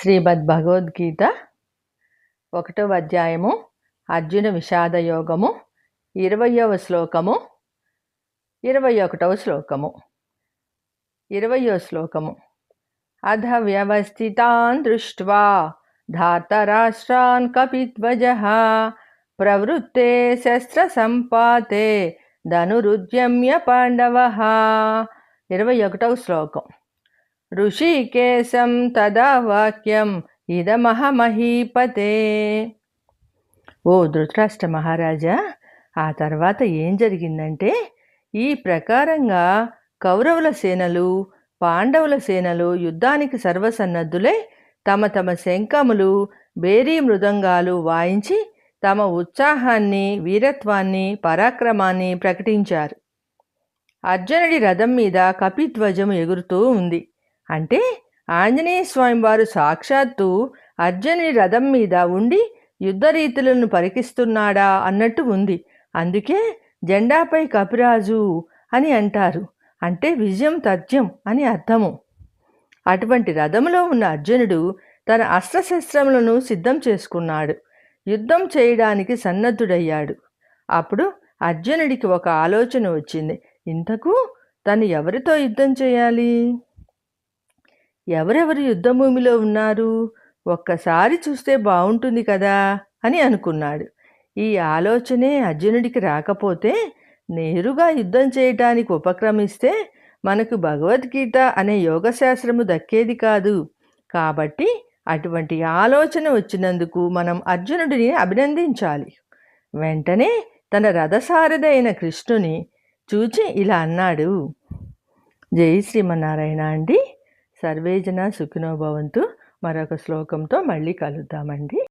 శ్రీమద్ భగవద్గీత ఒకటవ అధ్యాయము అర్జున విషాద యోగము ఇరవయవ శ్లోకము ఇరవై ఒకటవ శ్లోకము. ఇరవయో శ్లోకము. అధ వ్యవస్థితాన్ దృష్ట్వా ధాతరాష్ట్రాన్ కపిధ్వజ ప్రవృత్తే శస్త్ర సంపాతే ధనురుద్యమ్య పాండవ. ఇరవై ఒకటవ శ్లోకం. ఋషికేశం తదా వాక్యం ఇదమహమహీపతే ఓ ధృతరాష్ట్ర మహారాజా ఆ తర్వాత ఏం జరిగిందంటే ఈ ప్రకారంగా కౌరవుల సేనలు పాండవుల సేనలు యుద్ధానికి సర్వసన్నద్ధులై తమ తమ శంఖములు బేరీ మృదంగాలు వాయించి తమ ఉత్సాహాన్ని వీరత్వాన్ని పరాక్రమాన్ని ప్రకటించారు. అర్జునుడి రథం మీద కపిధ్వజం ఎగురుతూ ఉంది. అంటే ఆంజనేయ స్వామి వారు సాక్షాత్తు అర్జునుడి రథం మీద ఉండి యుద్ధ రీతులను పరికిస్తున్నాడా అన్నట్టు ఉంది. అందుకే జెండాపై కపిరాజు అని అంటారు. అంటే విజయం తథ్యం అని అర్థము. అటువంటి రథములో ఉన్న అర్జునుడు తన అస్త్రశస్త్రములను సిద్ధం చేసుకున్నాడు. యుద్ధం చేయడానికి సన్నద్ధుడయ్యాడు. అప్పుడు అర్జునుడికి ఒక ఆలోచన వచ్చింది. ఇంతకు తను ఎవరితో యుద్ధం చేయాలి? ఎవరెవరు యుద్ధభూమిలో ఉన్నారు? ఒక్కసారి చూస్తే బాగుంటుంది కదా? అని అనుకున్నాడు. ఈ ఆలోచనే అర్జునుడికి రాకపోతే నేరుగా యుద్ధం చేయటానికి ఉపక్రమిస్తే మనకు భగవద్గీత అనే యోగశాస్త్రము దక్కేది కాదు. కాబట్టి అటువంటి ఆలోచన వచ్చినందుకు మనం అర్జునుడిని అభినందించాలి. వెంటనే తన రథసారథైన కృష్ణుని చూచి ఇలా అన్నాడు. జై శ్రీమన్నారాయణ అండి సర్వేజన సుఖినోభవంతు మరొక శ్లోకంతో మళ్ళీ కలుద్దామండి.